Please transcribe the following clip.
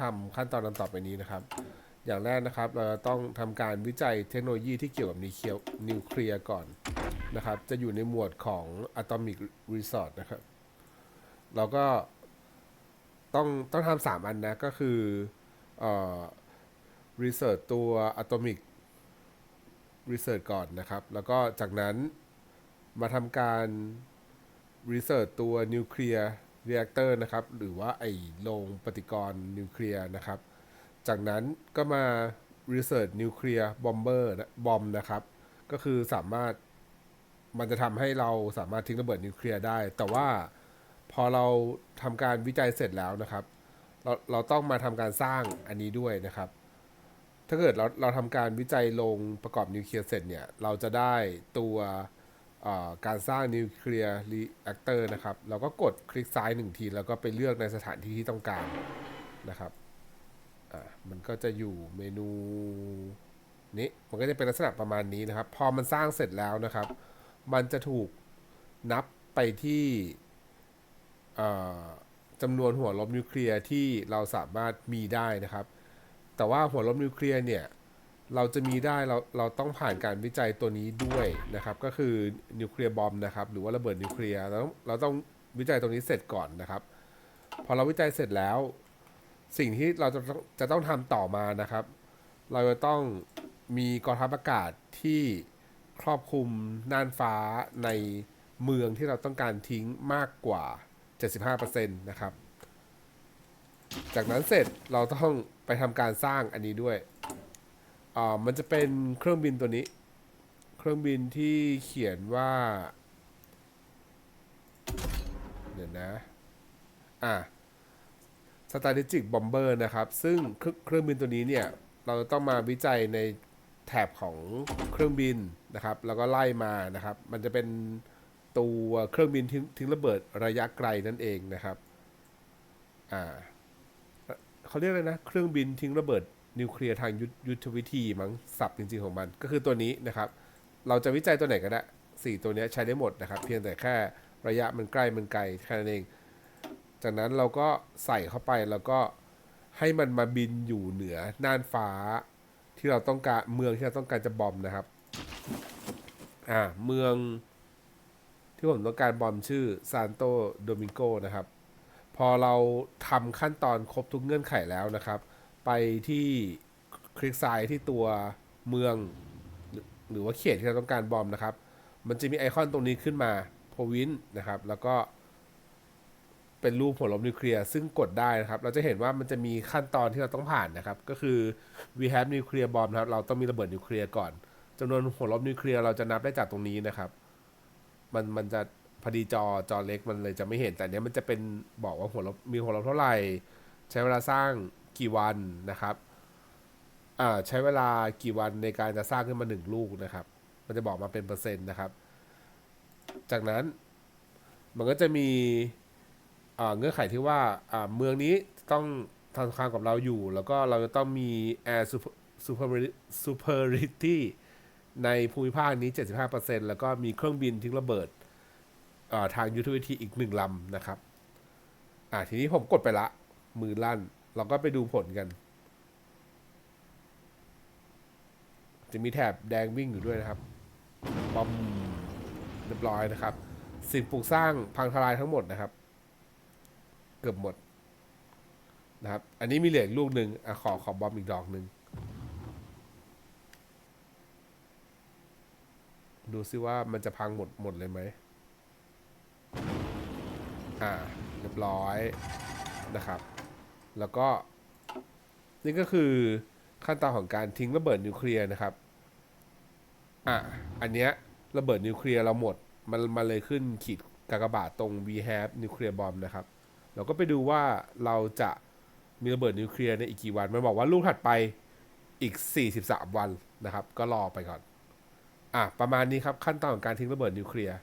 ทำขั้นตอนดังต่อไปนี้นะครับ อย่างแรกนะครับเราต้องทำการวิจัยเทคโนโลยีที่เกี่ยวกับนิวเคลียร์นิวเคลียร์ก่อนนะครับ จะอยู่ในหมวดของ Atomic Resource นะครับ เราก็ต้องต้องทำสามอันนะก็คือเอ่อ research ตัว atomic research ก่อนนะครับ แล้วก็จากนั้นมาทำการ research ตัวนิวเคลียร์ nuclear reactor นะครับ หรือว่าไอโรงปฏิกรณ์นิวเคลียร์นะครับ จากนั้นก็มา research nuclear bomber นะบอมนะครับ ก็คือสามารถมันจะทำให้เราสามารถทิ้งระเบิดนิวเคลียร์ได้ แต่ว่าพอเราทำการวิจัยเสร็จแล้วนะครับ เราเราต้องมาทำการสร้างอันนี้ด้วยนะครับ ถ้าเกิดเราเราทำการวิจัยลงประกอบนิวเคลียร์เสร็จเนี่ย เราจะได้ตัว การสร้างนิวเคลียร์รีแอคเตอร์นะครับ เราก็กดคลิกซ้ายหนึ่งที แล้วก็ไปเลือกในสถานที่ที่ต้องการนะครับมันก็จะอยู่เมนูนี้มันก็จะเป็นลักษณะประมาณนี้นะครับ พอมันสร้างเสร็จแล้วนะครับ มันจะถูกนับไปที่จำนวนหัวลบนิวเคลียร์ที่เราสามารถมีได้นะครับ แต่ว่าหัวลบนิวเคลียร์เนี่ย เราจะมีได้เราเราต้องผ่านการวิจัยตัวนี้ด้วยนะครับ ก็คือนิวเคลียร์บอมนะครับหรือว่าระเบิดนิวเคลียร์เราต้องเราต้องวิจัยตรงนี้เสร็จก่อนนะครับ พอเราวิจัยเสร็จแล้ว สิ่งที่เราจะต้องจะต้องทำต่อมานะครับ เราจะต้องมีกองทัพอากาศที่ครอบคลุมน่านฟ้าในเมืองที่เราต้องการทิ้งมากกว่า 75%นะครับ จากนั้นเสร็จเราต้องไปทำการสร้างอันนี้ด้วย อ่ามันจะเป็นเครื่องบินตัวนี้ เครื่องบินที่เขียนว่า เดี๋ยวนะ อ่า strategic bomber นะครับ ซึ่งเครื่องบินตัวนี้เนี่ย เราจะต้องมาวิจัยในแถบของเครื่องบินนะครับ แล้วก็ไล่มานะครับ มันจะเป็นตัวเครื่องบินทิ้งระเบิดระยะไกลนั่นเองนะครับ อ่าเขาเรียกอะไรนะ เครื่องบินทิ้งระเบิด นิวเคลียร์ทางยุทธยุทธวิธีมั้งศัพท์จริง ๆของมัน ก็คือตัวนี้นะครับ เราจะวิจัยตัวไหนก็ได้สี่ตัวนี้ใช้ได้หมดนะครับ เพียงแต่แค่ระยะมันใกล้มันไกลแค่นั้นเอง จากนั้นเราก็ใส่เข้าไปแล้วก็ให้มันมาบินอยู่เหนือน่านฟ้า ที่เราต้องการเมืองที่เราต้องการจะบอมนะครับ อ่าเมืองที่ผมต้องการบอมชื่อซานโตโดมิงโกนะครับ พอเราทำขั้นตอนครบทุกเงื่อนไขแล้วนะครับ ไปที่คลิกซ้ายที่ตัวเมือง หรือว่าเขตที่เราต้องการบอมนะครับ มันจะมีไอคอนตรงนี้ขึ้นมาโพวินนะครับ แล้วก็เป็นรูปหัวลบนิวเคลียร์ซึ่งกดได้นะครับ เราจะเห็นว่ามันจะมีขั้นตอนที่เราต้องผ่านนะครับ ก็คือ we have nuclear bomb นะครับ เราต้องมีระเบิดนิวเคลียร์ก่อนจำนวนหัวลบนิวเคลียร์เราจะนับได้จากตรงนี้นะครับ มันมันจะพอดีจอจอเล็กมันเลยจะไม่เห็นแต่เนี้ยมันจะเป็นบอกว่าหัวลบมีหัวลบเท่าไหร่ ใช้เวลาสร้าง กี่วันนะครับอ่าใช้เวลากี่วันในการจะสร้างขึ้นมาหนึ่งลูกนะครับ มันจะบอกมาเป็นเปอร์เซ็นต์นะครับ จากนั้นมันก็จะมีอ่าเงื่อนไขที่ว่าอ่าเมืองนี้ต้องทางคามกับเราอยู่ แล้วก็เราจะต้องมี air superiority ในภูมิภาคนี้ 75%แล้วก็มีเครื่องบินทิ้งระเบิดอ่าทางยุทธวิธีอีกหนึ่งลำนะครับ อ่าทีนี้ผมกดไปละ มือลั่น เราก็ไปดูผลกัน จะมีแถบแดงวิ่งอยู่ด้วยนะครับบอมเรียบร้อยนะครับ สิ่งปลูกสร้างพังทลายทั้งหมดนะครับ เกือบหมดนะครับ อันนี้มีเหลืออีกลูกหนึ่งอะขอขอบอมอีกดอกหนึ่งดูซิว่ามันจะพังหมดหมดเลยไหม อ่า เรียบร้อยนะครับ แล้วก็ นี่ก็คือขั้นตอนของการทิ้งระเบิดนิวเคลียร์นะครับ อะ อันเนี้ยระเบิดนิวเคลียร์เราหมด มันมันเลยขึ้นขีดกากบาทตรง we have nuclear bomb นะครับ เราก็ไปดูว่าเราจะมีระเบิดนิวเคลียร์ในอีกกี่วัน มันบอกว่าลูกถัดไปอีก 43 วันนะครับ ก็รอไปก่อน อะ ประมาณนี้ครับขั้นตอนของการทิ้งระเบิดนิวเคลียร์